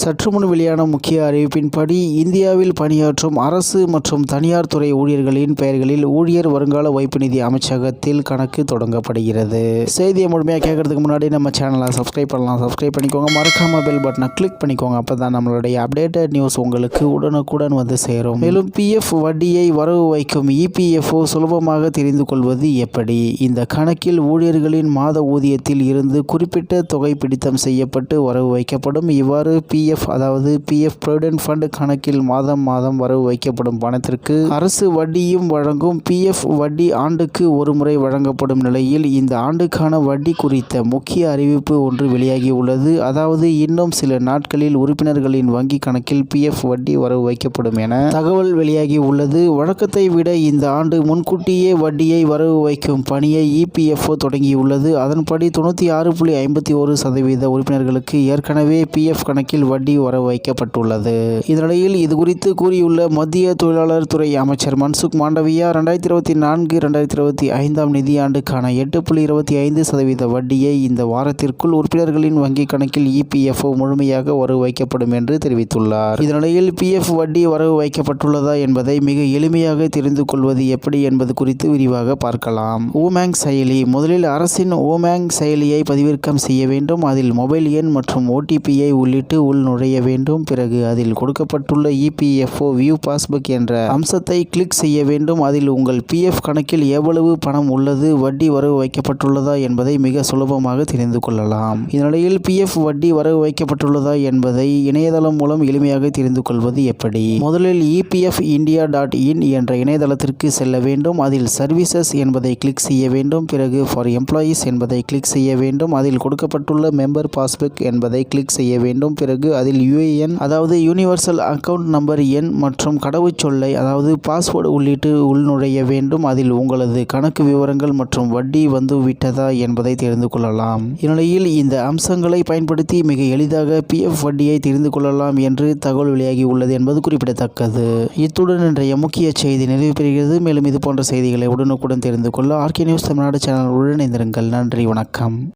சற்று முன் வெளியான முக்கிய அறிவிப்பின்படி இந்தியாவில் பணியாற்றும் அரசு மற்றும் தனியார் துறை ஊழியர்களின் பெயர்களில் ஊழியர் வருங்கால வைப்பு நிதி அமைச்சகத்தில் கணக்கு தொடங்கப்படுகிறது. செய்தியை முழுமையாக கேட்கறதுக்கு முன்னாடி நம்ம சேனலை சப்ஸ்கிரைப் பண்ணலாம். சப்ஸ்கிரைப் பண்ணிக்கோங்க. மறக்காம பெல் பட்டனை கிளிக் பண்ணிக்கோங்க. அப்போ தான் நம்மளுடைய அப்டேட்டட் நியூஸ் உங்களுக்கு உடனுக்குடன் வந்து சேரும். மேலும் பிஎஃப் வட்டியை வரவு வைக்கும் இபிஎஃப்ஓ சுலபமாக தெரிந்து கொள்வது எப்படி? இந்த கணக்கில் ஊழியர்களின் மாத ஊதியத்தில் இருந்து குறிப்பிட்ட தொகை பிடித்தம் செய்யப்பட்டு வரவு வைக்கப்படும். இவ்வாறு பி பிஎஃப் அதாவது பிஎஃப் ப்ரொவிடென்ட் ஃபண்ட் கணக்கில் மாதம் மாதம் வரவு வைக்கப்படும் பணத்திற்கு அரசு வட்டியும் வழங்கும் பிஎஃப் வட்டி ஆண்டுக்கு ஒரு முறை வழங்கப்படும் நிலையில் இந்த ஆண்டுக்கான வட்டி குறித்த முக்கிய அறிவிப்பு ஒன்று வெளியாகி உள்ளது. அதாவது இன்னும் சில நாட்களில் உறுப்பினர்களின் வங்கி கணக்கில் பிஎஃப் வட்டி வரவு வைக்கப்படும் என தகவல் வெளியாகி உள்ளது. வழக்கத்தை விட இந்த ஆண்டு முன்கூட்டியே வட்டியை வரவு வைக்கும் பணியை இபிஎஃப்ஓ தொடங்கியுள்ளது. அதன்படி தொண்ணூற்றி ஆறு புள்ளி ஐம்பத்தி ஒரு சதவீத உறுப்பினர்களுக்கு ஏற்கனவே பிஎஃப் கணக்கில் வட்டி வர வைக்கப்பட்டுள்ளது. இதனிடையில் இதுகுறித்து கூறியுள்ள மத்திய தொழிலாளர் துறை அமைச்சர் மன்சுக் மாண்டவியா ரெண்டாயிரத்தி இருபத்தி நான்கு ரெண்டாயிரத்தி இருபத்தி ஐந்தாம் நிதியாண்டுக்கான எட்டு புள்ளி இருபத்தி ஐந்து சதவீத வட்டியை இந்த வாரத்திற்குள் உறுப்பினர்களின் வங்கிக் கணக்கில் இபிஎஃப்ஓ முழுமையாக வரவு வைக்கப்படும் என்று தெரிவித்துள்ளார். இதனிடையில் பிஎஃப் வட்டி வரவு வைக்கப்பட்டுள்ளதா என்பதை மிக எளிமையாக தெரிந்து கொள்வது எப்படி என்பது குறித்து விரிவாக பார்க்கலாம். ஓமேங் செயலி முதலில் அரசின் ஓமேங் செயலியை பதிவிறக்கம் செய்ய வேண்டும். அதில் மொபைல் எண் மற்றும் ஓடிபியை உள்ளிட்டு உள் நுழைய வேண்டும். பிறகு அதில் கொடுக்கப்பட்டுள்ள இபிஎஃப்ஓ வியூ பாஸ்புக் என்ற அம்சத்தை கிளிக் செய்ய வேண்டும். அதில் உங்கள் பிஎஃப் கணக்கில் எவ்வளவு பணம் உள்ளது? வட்டி வரவு வைக்கப்பட்டுள்ளதா என்பதை மிக சுலபமாக தெரிந்து கொள்ளலாம். இதனிடையில் பிஎஃப் வட்டி வரவு வைக்கப்பட்டுள்ளதா என்பதை இணையதளம் மூலம் எளிமையாக தெரிந்து கொள்வது எப்படி? முதலில் இபிஎஃப் இந்தியா டாட் இன் என்ற இணையதளத்திற்கு செல்ல வேண்டும். அதில் சர்வீசஸ் என்பதை கிளிக் செய்ய வேண்டும். பிறகு ஃபார் எம்ப்ளாயீஸ் என்பதை கிளிக் செய்ய வேண்டும். அதில் கொடுக்கப்பட்டுள்ள மெம்பர் பாஸ்புக் என்பதை கிளிக் செய்ய வேண்டும். பிறகு அதில் யுஏஎன் அதாவது யூனிவர்சல் அக்கவுண்ட் நம்பர் எண் மற்றும் கடவுச்சொல்லை அதாவது பாஸ்வேர்டு உள்ளிட்டு உள்நுழைய வேண்டும். அதில் உங்களது கணக்கு விவரங்கள் மற்றும் வட்டி வந்து விட்டதா என்பதை தெரிந்து கொள்ளலாம். இந்நிலையில் இந்த அம்சங்களை பயன்படுத்தி மிக எளிதாக பிஎஃப் வட்டியை தெரிந்து கொள்ளலாம் என்று தகவல் வெளியாகி உள்ளது என்பது குறிப்பிடத்தக்கது. இத்துடன் இன்றைய முக்கிய செய்தி நிறைவு பெறுகிறது. மேலும் இது போன்ற செய்திகளை உடனுக்குடன் தெரிந்து கொள்ள ஆர்கே நியூஸ் தமிழ்நாடு சேனல் உடன் இணைந்திருங்கள். நன்றி வணக்கம்.